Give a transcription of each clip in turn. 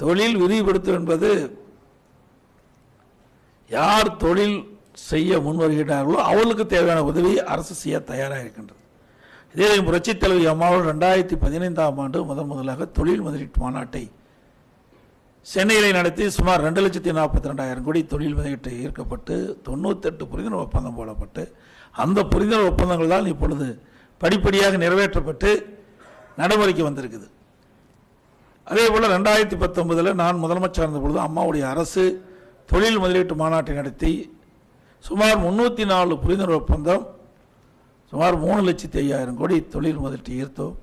தொழில் விரிவுபடுத்தும் என்பது யார் தொழில் செய்ய முன்வருகிறார்களோ அவர்களுக்கு தேவையான உதவி அரசு செய்ய தயாராக இருக்கின்றது இதே புரட்சித் தலைவி அம்மாவோடு ரெண்டாயிரத்தி பதினைந்தாம் ஆண்டு முதன் முதலாக தொழில் முதலீட்டு மாநாட்டை சென்னையில் நடத்தி சுமார் ரெண்டு லட்சத்தி நாற்பத்தி ரெண்டாயிரம் கோடி தொழில் முதலீட்டு ஈர்க்கப்பட்டு தொண்ணூத்தெட்டு புரிந்துணர்வு ஒப்பந்தம் போடப்பட்டு அந்த புரிந்துணர்வு ஒப்பந்தங்கள் தான் இப்பொழுது படிப்படியாக நிறைவேற்றப்பட்டு நடைமுறைக்கு வந்திருக்குது. அதே போல் ரெண்டாயிரத்தி பத்தொன்பதில் நான் முதலமைச்சர் இருந்த பொழுது அம்மாவுடைய அரசு தொழில் முதலீட்டு மாநாட்டை நடத்தி சுமார் முந்நூற்றி நாலு புரிந்துணர்வு ஒப்பந்தம் சுமார் மூணு லட்சத்தி ஐயாயிரம் கோடி தொழில் முதலீட்டு ஈர்த்தோம்.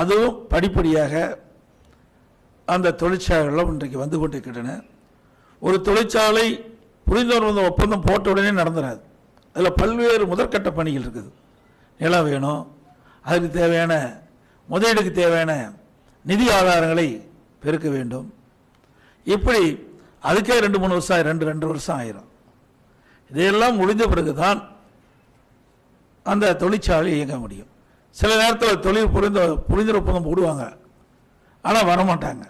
அதுவும் படிப்படியாக அந்த தொழிற்சாலைகளும் இன்றைக்கு வந்து கொண்டிருக்கின்றன. ஒரு தொழிற்சாலை புரிந்துணர்வு ஒப்பந்தம் போட்ட உடனே நடந்துடாது அதில் பல்வேறு முதற்கட்ட பணிகள் இருக்குது. நிலம் வேணும் அதுக்கு தேவையான முதலீடுக்கு தேவையான நிதி ஆதாரங்களை பெருக்க வேண்டும். இப்படி அதுக்கே ரெண்டு மூணு வருஷம் ரெண்டு ரெண்டு வருஷம் ஆயிரும். இதையெல்லாம் முடிந்த பிறகுதான் அந்த தொழிற்சாலை இயங்க முடியும். சில நேரத்தில் தொழில் புரிந்த புரிந்துணர்வு ஒப்பந்தம் போடுவாங்க. ஆனால் வரமாட்டாங்க.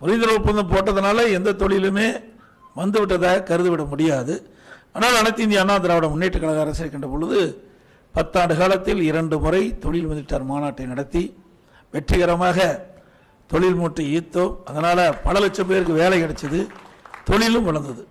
புரிந்துற ஒப்பந்தம் போட்டதுனால எந்த தொழிலுமே வந்து விட்டதாக கருதிவிட முடியாது. ஆனால் அனைத்து இந்திய அண்ணா திராவிட முன்னேற்ற கழக அரசு இருக்கின்ற பொழுது பத்தாண்டு காலத்தில் இரண்டு முறை தொழில் முதலீட்டார் மாநாட்டை நடத்தி வெற்றிகரமாக தொழில் மூட்டை ஈர்த்தோம் அதனால் பல லட்சம் பேருக்கு வேலை கிடைச்சிது. தொழிலும் வளர்ந்தது.